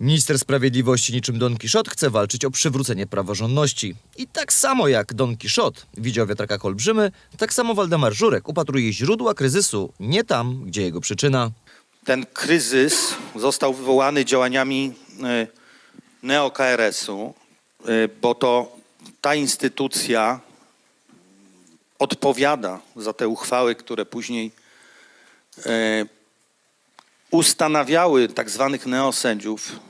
Minister Sprawiedliwości niczym Don Kiszot chce walczyć o przywrócenie praworządności. I tak samo jak Don Kiszot widział wiatraka olbrzymy, tak samo Waldemar Żurek upatruje źródła kryzysu nie tam, gdzie jego przyczyna. Ten kryzys został wywołany działaniami e, neo-KRS-u, e, bo to ta instytucja odpowiada za te uchwały, które później e, ustanawiały tak zwanych neosędziów.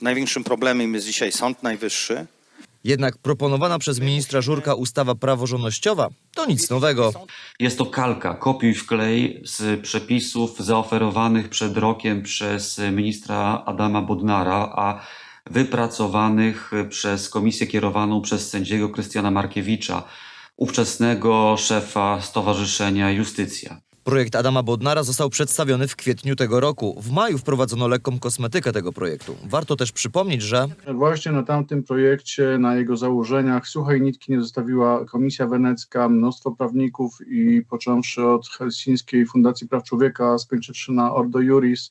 Największym problemem jest dzisiaj Sąd Najwyższy. Jednak proponowana przez ministra Żurka ustawa praworządnościowa to nic nowego. Jest to kalka, kopiuj wklej z przepisów zaoferowanych przed rokiem przez ministra Adama Bodnara, a wypracowanych przez komisję kierowaną przez sędziego Krystiana Markiewicza, ówczesnego szefa Stowarzyszenia Justycja. Projekt Adama Bodnara został przedstawiony w kwietniu tego roku. W maju wprowadzono lekką kosmetykę tego projektu. Warto też przypomnieć, że Właśnie na tamtym projekcie, na jego założeniach suchej nitki nie zostawiła Komisja Wenecka, mnóstwo prawników i począwszy od Helsińskiej Fundacji Praw Człowieka, skończywszy na Ordo Juris,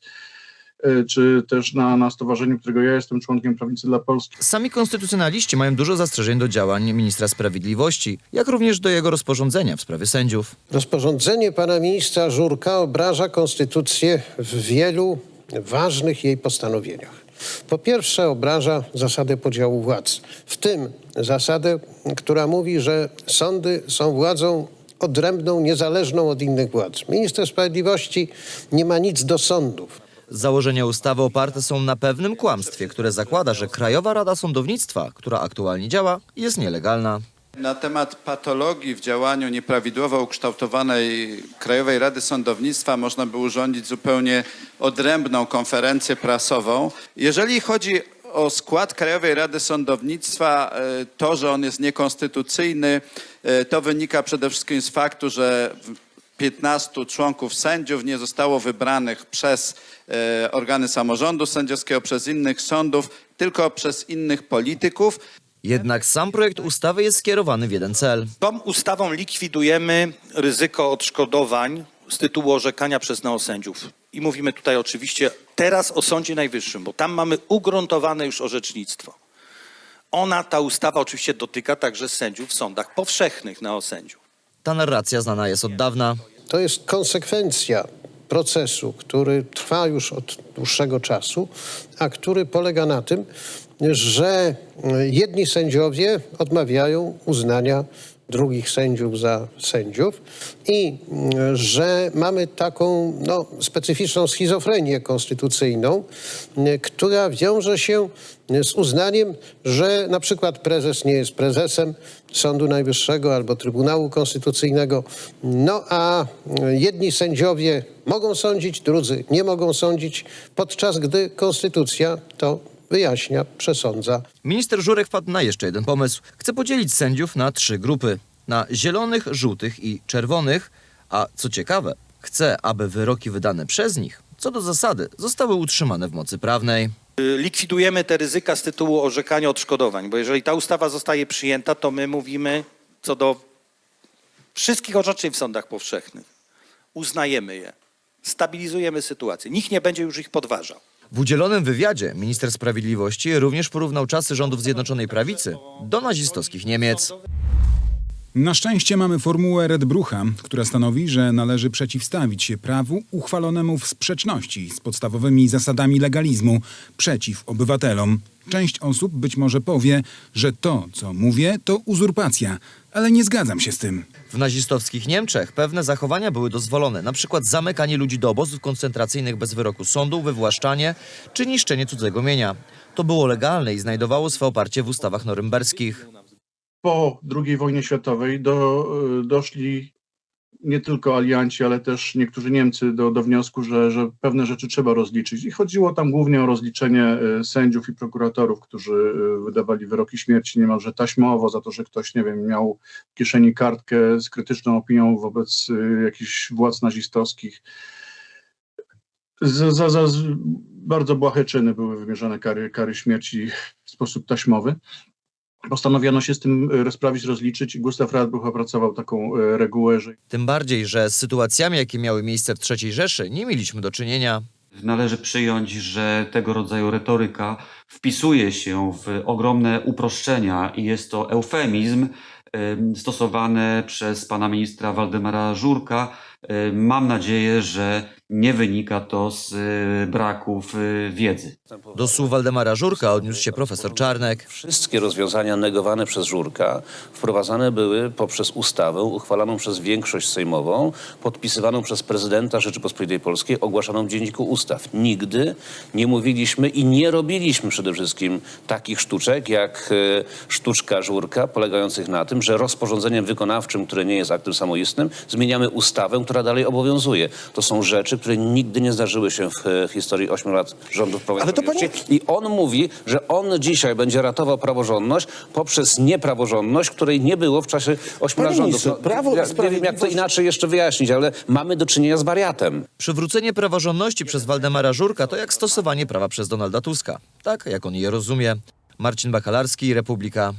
czy też na, na stowarzyszeniu, którego ja jestem członkiem Prawnicy dla Polski. sami konstytucjonaliści mają dużo zastrzeżeń do działań ministra sprawiedliwości, jak również do jego rozporządzenia w sprawie sędziów. Rozporządzenie pana ministra Żurka obraża konstytucję w wielu ważnych jej postanowieniach. Po pierwsze, obraża zasadę podziału władz, w tym zasadę, która mówi, że sądy są władzą odrębną, niezależną od innych władz. Minister Sprawiedliwości nie ma nic do sądów. Założenia ustawy oparte są na pewnym kłamstwie, które zakłada, że Krajowa Rada Sądownictwa, która aktualnie działa, jest nielegalna. Na temat patologii w działaniu nieprawidłowo ukształtowanej Krajowej Rady Sądownictwa można by urządzić zupełnie odrębną konferencję prasową. Jeżeli chodzi o skład Krajowej Rady Sądownictwa, e, to, że on jest niekonstytucyjny, e, to wynika przede wszystkim z faktu, że 15 członków sędziów nie zostało wybranych przez e, organy samorządu sędziowskiego, przez innych sądów, tylko przez innych polityków. Jednak sam projekt ustawy jest skierowany w jeden cel. Tą ustawą likwidujemy ryzyko odszkodowań z tytułu orzekania przez neosędziów. I mówimy tutaj oczywiście teraz o Sądzie Najwyższym, bo tam mamy ugruntowane już orzecznictwo. Ona, ta ustawa oczywiście dotyka także sędziów w sądach powszechnych neosędziów. Ta narracja znana jest od dawna. To jest konsekwencja procesu, który trwa już od dłuższego czasu, a który polega na tym, że jedni sędziowie odmawiają uznania drugich sędziów za sędziów i mm, że mamy taką no, specyficzną schizofrenię konstytucyjną, y, która wiąże się z uznaniem, że na przykład prezes nie jest prezesem Sądu Najwyższego albo Trybunału Konstytucyjnego, no a y, jedni sędziowie mogą sądzić, drudzy nie mogą sądzić, podczas gdy konstytucja to wyjaśnia, przesądza. Minister Żurek wpadł na jeszcze jeden pomysł. Chce podzielić sędziów na trzy grupy. Na zielonych, żółtych i czerwonych. A co ciekawe, chce, aby wyroki wydane przez nich, co do zasady, zostały utrzymane w mocy prawnej. Likwidujemy te ryzyka z tytułu orzekania odszkodowań, bo jeżeli ta ustawa zostaje przyjęta, to my mówimy co do wszystkich orzeczeń w sądach powszechnych. Uznajemy je, stabilizujemy sytuację. Nikt nie będzie już ich podważał. W udzielonym wywiadzie minister sprawiedliwości również porównał czasy rządów Zjednoczonej Prawicy do nazistowskich Niemiec. Na szczęście mamy formułę Redbrucha, która stanowi, że należy przeciwstawić się prawu uchwalonemu w sprzeczności z podstawowymi zasadami legalizmu przeciw obywatelom. Część osób być może powie, że to, co mówię, to uzurpacja, ale nie zgadzam się z tym. W nazistowskich Niemczech pewne zachowania były dozwolone, na przykład zamykanie ludzi do obozów koncentracyjnych bez wyroku sądu, wywłaszczanie czy niszczenie cudzego mienia. To było legalne i znajdowało swe oparcie w ustawach norymberskich. Po II wojnie światowej do, y, doszli nie tylko alianci, ale też niektórzy Niemcy do, do wniosku, że, że pewne rzeczy trzeba rozliczyć. I chodziło tam głównie o rozliczenie y, sędziów i prokuratorów, którzy y, wydawali wyroki śmierci niemalże taśmowo za to, że ktoś, nie wiem, miał w kieszeni kartkę z krytyczną opinią wobec y, jakichś władz nazistowskich. Za, za, za bardzo błahe czyny były wymierzone kary, kary śmierci w sposób taśmowy. Postanowiono się z tym y, rozprawić, rozliczyć i Gustaw Radbruch opracował taką y, regułę, że Tym bardziej, że z sytuacjami, jakie miały miejsce w III Rzeszy, nie mieliśmy do czynienia. Należy przyjąć, że tego rodzaju retoryka wpisuje się w ogromne uproszczenia i jest to eufemizm em, stosowany przez pana ministra Waldemara Żurka. Em, Mam nadzieję, że nie wynika to z e, braków e, wiedzy. Do słów Waldemara Żurka odniósł się profesor Czarnek. Wszystkie rozwiązania negowane przez Żurka wprowadzane były poprzez ustawę uchwaloną przez większość sejmową, podpisywaną przez prezydenta Rzeczypospolitej Polskiej, ogłaszaną w Dzienniku Ustaw. Nigdy nie mówiliśmy i nie robiliśmy przede wszystkim takich sztuczek jak e, sztuczka Żurka, polegających na tym, że rozporządzeniem wykonawczym, które nie jest aktem samoistnym, zmieniamy ustawę, która dalej obowiązuje. To są rzeczy, które nigdy nie zdarzyły się w e, historii ośmiu lat rządów Prawa i Ale to Sprawiedliwości. I on mówi, że on dzisiaj będzie ratował praworządność poprzez niepraworządność, której nie było w czasie ośmiu Panie lat rządów. ministrze, Prawo ja nie wiem, jak to inaczej jeszcze wyjaśnić, ale mamy do czynienia z wariatem. Przywrócenie praworządności przez Waldemara Żurka to jak stosowanie prawa przez Donalda Tuska. Tak, jak on je rozumie. Marcin Bakalarski, Republika.